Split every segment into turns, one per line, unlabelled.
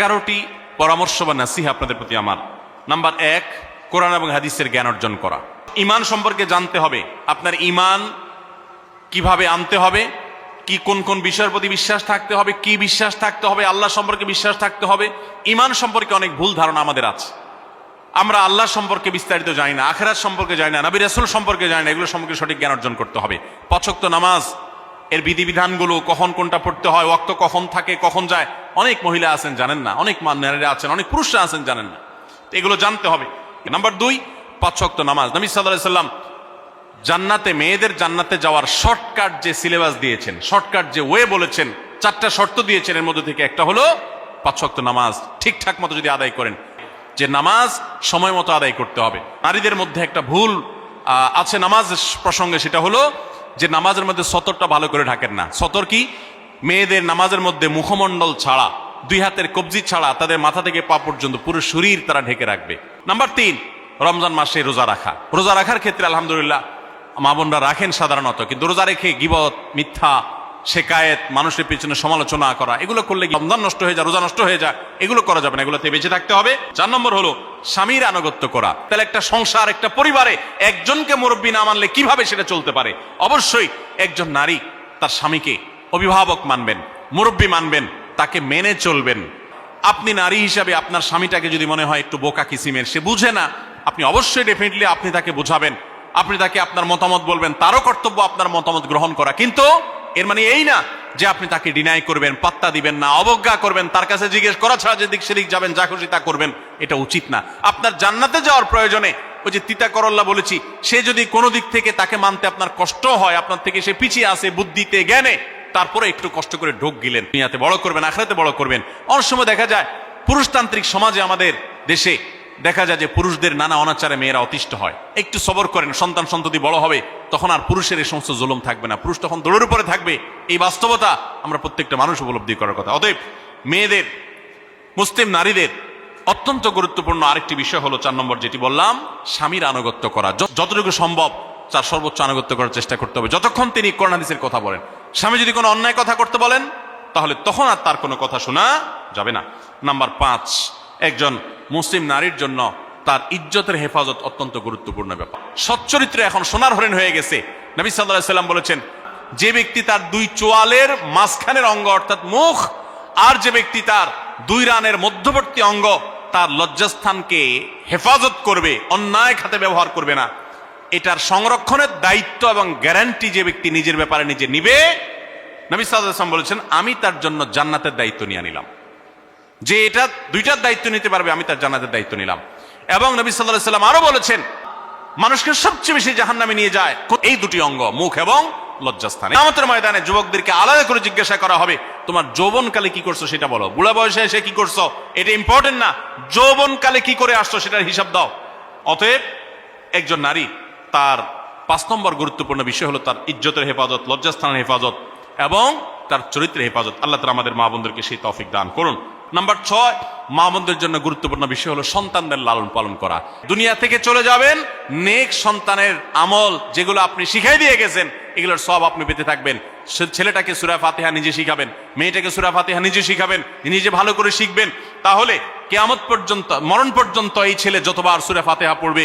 এগারোটি পরামর্শ বা নাসিহা আপনাদের প্রতি আমার। নাম্বার এক, কোরআন এবং হাদিসের জ্ঞান অর্জন করা। ইমান সম্পর্কে জানতে হবে, আপনার ইমান কীভাবে আনতে হবে, কি কোন কোন বিষয়ের প্রতি বিশ্বাস থাকতে হবে, কি বিশ্বাস থাকতে হবে, আল্লাহ সম্পর্কে বিশ্বাস থাকতে হবে। ইমান সম্পর্কে অনেক ভুল ধারণা আমাদের আছে। আমরা আল্লাহ সম্পর্কে বিস্তারিত জানি না, আখেরাত সম্পর্কে জানি না, নবী রাসুল সম্পর্কে জানি না এগুলো সম্পর্কে সঠিক জ্ঞান অর্জন করতে হবে। পছক্ত নামাজ এর বিধিবিধানগুলো কখন কোনটা পড়তে হয় ওক্ত কখন থাকে, কখন যায়, অনেক মহিলা আছেন জানেন না, অনেক নারীরা আছেন, অনেক পুরুষরা আছেন জানেন না। এগুলো জানতে হবে। নাম্বার দুই পাঁচক্ত নামাজ। নবী সাল্লাহ জান্নাতে, মেয়েদের জান্নাতে যাওয়ার শর্টকাট যে সিলেবাস দিয়েছেন, শর্টকাট যে ওয়ে বলেছেন, চারটা শর্ত দিয়েছেন এর মধ্যে থেকে একটা হলো পাঁচ ওয়াক্ত নামাজ। ঠিকঠাক মতো যদি আদায় করেন, যে নামাজ সময় মতো আদায় করতে হবে। নারীদের মধ্যে একটা ভুল আছে নামাজ প্রসঙ্গে, সেটা হলো যে নামাজের মধ্যে সতরটা ভালো করে ঢাকেন না। সতর কি? মেয়েদের নামাজের মধ্যে মুখমণ্ডল ছাড়া, দুই হাতের কবজি ছাড়া তাদের মাথা থেকে পা পর্যন্ত পুরো শরীর তারা ঢেকে রাখবে। নাম্বার তিন, রমজান মাসে রোজা রাখা। রোজা রাখার ক্ষেত্রে আলহামদুলিল্লাহ মা বোনরা রাখেন সাধারণত, কিন্তু রোজা রেখে গিবত, মিথ্যা শেকায়েত, মানুষের পিছনে সমালোচনা করা, এগুলো করলে রমজান নষ্ট হয়ে যায়, রোজা নষ্ট হয়ে যায়? এগুলো করা যাবে না, এগুলোতে বেঁচে থাকতে হবে। চার নম্বর হলো স্বামীর আনুগত্য করা। তাহলে একটা সংসার, একটা পরিবারে একজনকে মুরব্বী না মানলে কীভাবে সেটা চলতে পারে? অবশ্যই একজন নারী তার স্বামীকে অভিভাবক মানবেন, মুরব্বী মানবেন, তাকে মেনে চলবেন। আপনি নারী হিসাবে আপনার স্বামীটাকে যদি মনে হয় একটু বোকা কিসিমের, সে বুঝে না, আপনি অবশ্যই ডেফিনেটলি আপনি তাকে বোঝাবেন। আপনি তাকে আপনার মতামত বলবেন, তারও কর্তব্য আপনার মতামত গ্রহণ করা। কিন্তু এর মানে এই না যে আপনি তাকে ডিনাই করবেন, পাত্তা দিবেন না, অবজ্ঞা করবেন, তার কাছে জিজ্ঞেস করা ছাড়া যেদিক সেদিক যাবেন, যা খুশি তা করবেন, এটা উচিত না। আপনার জান্নাতে যাওয়ার প্রয়োজনে ওই যে তিতা করল্লা বলেছি, সে যদি কোনো দিক থেকে তাকে মানতে আপনার কষ্ট হয়, আপনার থেকে সে পিছিয়ে আসে বুদ্ধিতে, জ্ঞানে, তারপরে একটু কষ্ট করে ঢোক গিলেন। দুনিয়াতে বড় করবেন আখড়াতে বড় করবেন। অনেক সময় দেখা যায়, পুরুষতান্ত্রিক সমাজে আমাদের দেশে দেখা যায় যে পুরুষদের নানা অনাচারে মেয়েরা অতিষ্ঠ হয়। একটু সবর করেন, সন্তান সন্ততি বড় হবে, তখন আর পুরুষের এই সমস্ত জুলুম থাকবে না। পুরুষ তখন দৌড়ের উপরে থাকবে। এই বাস্তবতা আমরা প্রত্যেকটা মানুষ উপলব্ধি করার কথা। অতএব মেয়েদের, মুসলিম নারীদের অত্যন্ত গুরুত্বপূর্ণ আরেকটি বিষয় হলো চার নম্বর যেটি বললাম, স্বামীর আনুগত্য করা। যতটুকু সম্ভব তার সর্বোচ্চ আনুগত্য করার চেষ্টা করতে হবে। যতক্ষণ তিনি করোনাদিসের কথা বলেন। স্বামী যদি কোনো অন্যায় কথা করতে বলেন, তাহলে তখন আর তার কোনো কথা শোনা যাবে না। নাম্বার পাঁচ একজন মুসলিম নারীর জন্য তার ইজ্জতের হেফাজত অত্যন্ত গুরুত্বপূর্ণ ব্যাপার। সচ্চরিত্রে এখন সোনার হরিণ হয়ে গেছে। নবী সাল্লাহ সাল্লাম বলেছেন, যে ব্যক্তি তার দুই চোয়ালের মাঝখানের অঙ্গ অর্থাৎ মুখ, আর যে ব্যক্তি তার দুই রানের মধ্যবর্তী অঙ্গ, তার লজ্জাস্থানকে হেফাজত করবে, অন্যায় খাতে ব্যবহার করবে না। এটার সংরক্ষণের দায়িত্ব এবং গ্যারান্টি যে ব্যক্তি নিজের ব্যাপারে নিজে নিবে, নবী সাল্লাম বলেছেন, আমি তার জন্য জান্নাতের দায়িত্ব নিয়ে নিলাম। যে এটা দুইটার দায়িত্ব নিতে পারবে, আমি তার জান্নাতের দায়িত্ব নিলাম। এবং নবী সাল্লাহ সাল্লাম আরও বলেছেন, মানুষকে সবচেয়ে বেশি জাহান্নামে নিয়ে যায় এই দুটি অঙ্গ, মুখ এবং লজ্জাস্থানে। আমাদের ময়দানে যুবকদেরকে আলাদা করে জিজ্ঞাসা করা হবে, তোমার যৌবনকালে কি করছ সেটা বলো? বুড়া বয়সে এসে কি করছ? এটা ইম্পর্টেন্ট না। যৌবনকালে কি করে আসছো সেটার হিসাব দাও। অতএব একজন নারী, তার পাঁচ নম্বর গুরুত্বপূর্ণ বিষয় হলো তার ইজ্জতের হেফাজত, লজ্জাস্থানের হেফাজত এবং তার চরিত্রের হেফাজত। আল্লাহ তালা আমাদের মা বোনদেরকে সেই তৌফিক দান করুন। নাম্বার ছয় মা বোনদের জন্য গুরুত্বপূর্ণ বিষয় হলো সন্তানদের লালন পালন করা। দুনিয়া থেকে চলে যাবেন, নেক সন্তানের আমল যেগুলো আপনি শিখাই দিয়ে গেছেন, এগুলোর সব আপনি পেতে থাকবেন। ছেলেটাকে সুরা ফাতেহা নিজে শিখাবেন, মেয়েটাকে সুরা ফাতেহা নিজে শিখাবেন নিজে ভালো করে শিখবেন। তাহলে কেয়ামত পর্যন্ত, মরণ পর্যন্ত এই ছেলে যতবার সুরা ফাতেহা পড়বে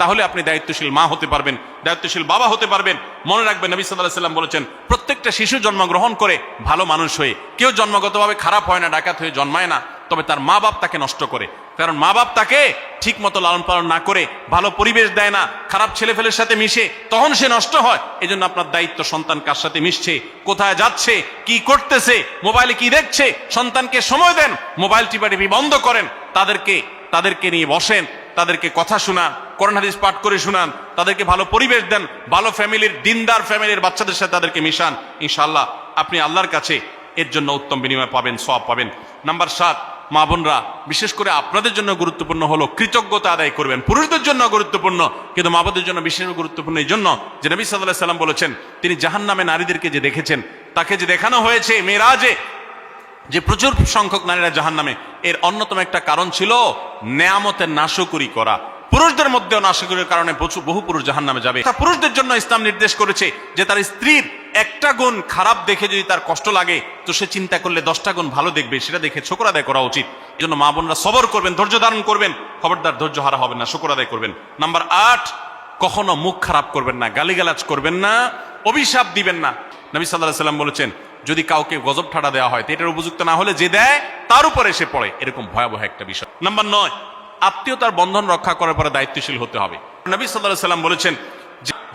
তাহলে আপনি দায়িত্বশীল মা হতে পারবেন, দায়িত্বশীল বাবা হতে পারবেন। মনে রাখবেন নবী সাল্লাহ সাল্লাম বলেছেন, প্রত্যেকটা শিশু জন্মগ্রহণ করে ভালো মানুষ হয়ে, কেউ জন্মগতভাবে খারাপ হয় না, ডাকাত হয়ে জন্মায় না, তবে তার মা বাপ তাকে নষ্ট করে। কারণ মা বাপ তাকে ঠিক মতো লালন পালন না করে, ভালো পরিবেশ দেয় না, খারাপ ছেলে ফেলের সাথে মিশে, তখন সে নষ্ট হয়। এই জন্য আপনার দায়িত্ব সন্তান কার সাথে মিশছে, কোথায় যাচ্ছে, কি করতেছে, মোবাইলে কি দেখছে, সন্তানকে সময় দেন, মোবাইল টিপা টিপি বন্ধ করেন, তাদেরকে তাদেরকে নিয়ে বসেন, তাদেরকে কথা শোনান। কোরআন হাদিস পাঠ করে শোনান, তাদেরকে ভালো পরিবেশ দেন, ভালো ফ্যামিলির, দিনদার ফ্যামিলির বাচ্চাদের সাথে তাদেরকে মিশান। ইনশাল্লাহ আপনি আল্লাহর কাছে এর জন্য উত্তম বিনিময় পাবেন সব পাবেন। নাম্বার সাত, মা বোনরা, বিশেষ করে আপনাদের জন্য গুরুত্বপূর্ণ হলো কৃতজ্ঞতা আদায় করবেন। পুরুষদের জন্য গুরুত্বপূর্ণ, কিন্তু মা বোনদের জন্য বিশেষ গুরুত্বপূর্ণ এই জন্য যে নবী সাল্লাহ সাল্লাম বলেছেন, তিনি জাহান নামে নারীদেরকে যে দেখেছেন, তাকে যে দেখানো হয়েছে মেয়েরাজে, যে প্রচুর সংখ্যক নারীরা জাহান নামে এর অন্যতম একটা কারণ ছিল নেয়ামতের নাশকরি করা। পুরুষদের মধ্যেও নাশকরির কারণে প্রচুর বহু পুরুষ জাহান নামে যাবে পুরুষদের জন্য ইসলাম নির্দেশ করেছে যে তার স্ত্রীর একটা গুণ খারাপ দেখে যদি তার কষ্ট লাগে, তো সে চিন্তা করলে দশটা গুণ ভালো দেখবে, সেটা দেখে শোকর আদায় করা উচিত। এই জন্য মা বোনরা সবর করবেন, ধৈর্য ধারণ করবেন, খবরদার ধৈর্য হারা হবেন না, শোকর আদায় করবেন। নাম্বার আট, কখনো মুখ খারাপ করবেন না, গালিগালাজ করবেন না, অভিশাপ দিবেন না। নবী সাল্লাহ সাল্লাম বলেছেন, যদি কাউকে গজব ঠাটা দেওয়া হয়, তো এটার উপযুক্ত না হলে যে দেয়, তার উপরে এসে পড়ে। এরকম ভয়াবহ একটা বিষয়। নাম্বার নয় আত্মীয়তার বন্ধন রক্ষা করার পরে দায়িত্বশীল হতে হবে। নবী সাল্লাহ সাল্লাম বলেছেন,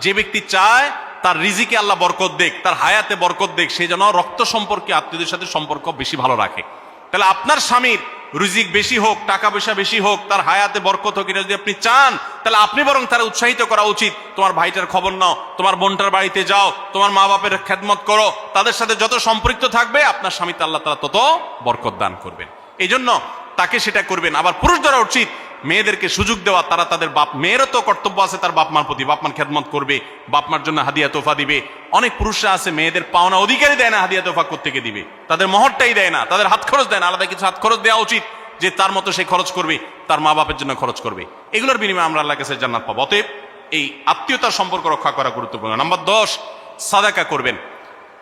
যে- ব্যক্তি চায় তার রিজিকে আল্লাহ বরকত দেখ তার হায়াতে বরকত দেখ সে যেন রক্ত সম্পর্কে আত্মীয়দের সাথে সম্পর্ক বেশি ভালো রাখে। তাহলে আপনার স্বামীর রিজিক বেশি হোক, টাকা পয়সা বেশি হোক, তার হায়াতে বরকত হোক, এটা যদি আপনি চান, তাহলে আপনি বরং তারা উৎসাহিত করা উচিত, তোমার ভাইটার খবর নাও, তোমার বোনটার বাড়িতে যাও, তোমার মা বাপের খেদমত করো, তাদের সাথে যত সম্পৃক্ত থাকবে, আপনার স্বামীতে আল্লাহ তারা তত বরকত দান করবেন। এই জন্য তাকে সেটা করবেন। আবার পুরুষ দ্বারা উচিত। মেয়েদেরকে সুযোগ দেওয়া, তারা তাদের বাপ, মেয়েরও তো কর্তব্য আছে তার বাপ মার প্রতি। বাপ মার খেদমত করবে, বাপ মার জন্য হাদিয়া তোফা দিবে। অনেক পুরুষরা আছে, মেয়েদের পাওনা অধিকারই দেয় না হাদিয়া তোফা থেকে দিবে। তাদের মহরটাই দেয় না, তাদের হাত খরচ দেয় না। আলাদা কিছু হাত খরচ দেওয়া উচিত যে তার মতো সে খরচ করবে, তার মা বাপের জন্য খরচ করবে। এগুলোর বিনিময়ে আমরা আল্লাহ কাছে জান্নাত পাবো। অতএব এই আত্মীয়তার সম্পর্ক রক্ষা করা গুরুত্বপূর্ণ। নাম্বার দশ, সাদাকা করবেন।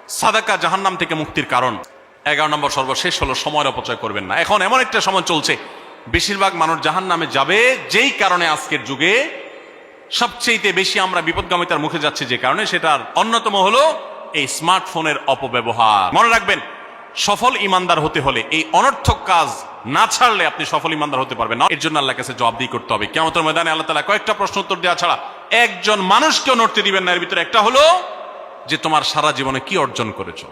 সাদাকা জাহান্নাম থেকে মুক্তির কারণ। এগারো নম্বর সর্বশেষ হলো সময়ের অপচয় করবেন না। এখন এমন একটা সময় চলছে, বেশিরভাগ মানুষ জাহান নামে যাবে, যেই কারণে আজকের যুগে সবচেয়ে বেশি আমরা বিপদগামিতার মুখে যাচ্ছি যে কারণে, সেটার অন্যতম হলো এই স্মার্টফোনের অপব্যবহার। মনে রাখবেন, সফল ইমানদার হতে হলে এই অনর্থক কাজ না ছাড়লে আপনি সফল ইমানদার হতে পারবেন না। এর জন্য আল্লাহ কাছে জবাবদিহি করতে হবে। কেমন ময়দানে আল্লাহ তালা কয়েকটা প্রশ্ন উত্তর দেওয়া ছাড়া একজন মানুষকেও নড়তে দিবেন না। এর ভিতরে একটা হলো যে, তোমার সারা জীবনে কি অর্জন করেছ?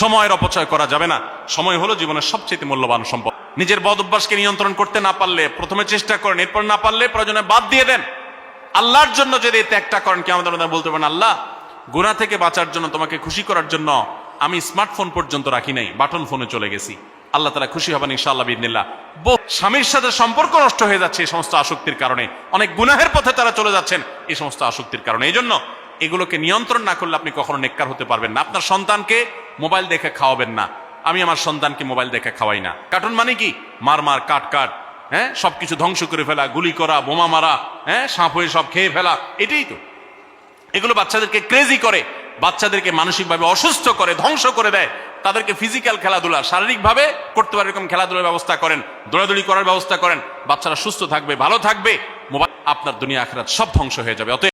সময়ের অপচয় করা যাবে না। সময় হলো জীবনের সবচেয়ে মূল্যবান সম্পদ। নিজের বদ অভ্যাসকে নিয়ন্ত্রণ করতে না পারলে, প্রথমে চেষ্টা করেন, এরপর না পারলে প্রয়োজনে বাদ দিয়ে দেন। আল্লাহর জন্য যদি ত্যাগটা করেন কি আমাদের মধ্যে বলতে পারেন আল্লাহ গুণা থেকে বাঁচার জন্য, তোমাকে খুশি করার জন্য আমি স্মার্টফোন পর্যন্ত রাখি নাই, বাটন ফোনে চলে গেছি। আল্লাহ তালা খুশি হবেন ইনশাআল্লাহ বিদিনিল্লাহ স্বামীর সাথে সম্পর্ক নষ্ট হয়ে যাচ্ছে এই সমস্ত আসক্তির কারণে। অনেক গুনাহের পথে তারা চলে যাচ্ছেন এই সমস্ত আসক্তির কারণে। এই জন্য এগুলোকে নিয়ন্ত্রণ না করলে আপনি কখনো নেককার হতে পারবেন না। আপনার সন্তানকে মোবাইল দেখে খাওয়াবেন না। আমি আমার সন্তানকে মোবাইল দেখে খাওয়াই না। কার্টুন মানে কি? মার মার, কাট কাট হ্যাঁ? সবকিছু ধ্বংস করে ফেলা, গুলি করা, বোমা মারা হ্যাঁ? সাঁপ হয়ে সব খেয়ে ফেলা, এটাই তো। এগুলো বাচ্চাদেরকে ক্রেজি করে, বাচ্চাদেরকে মানসিকভাবে অসুস্থ করে, ধ্বংস করে দেয়। তাদেরকে ফিজিক্যাল খেলাধুলা, শারীরিকভাবে করতে পারে, এরকম খেলাধুলার ব্যবস্থা করেন, দৌড়াদৌড়ি করার ব্যবস্থা করেন। বাচ্চারা সুস্থ থাকবে, ভালো থাকবে, মোবাইল আপনার দুনিয়া আখরাত সব ধ্বংস হয়ে যাবে। অতএব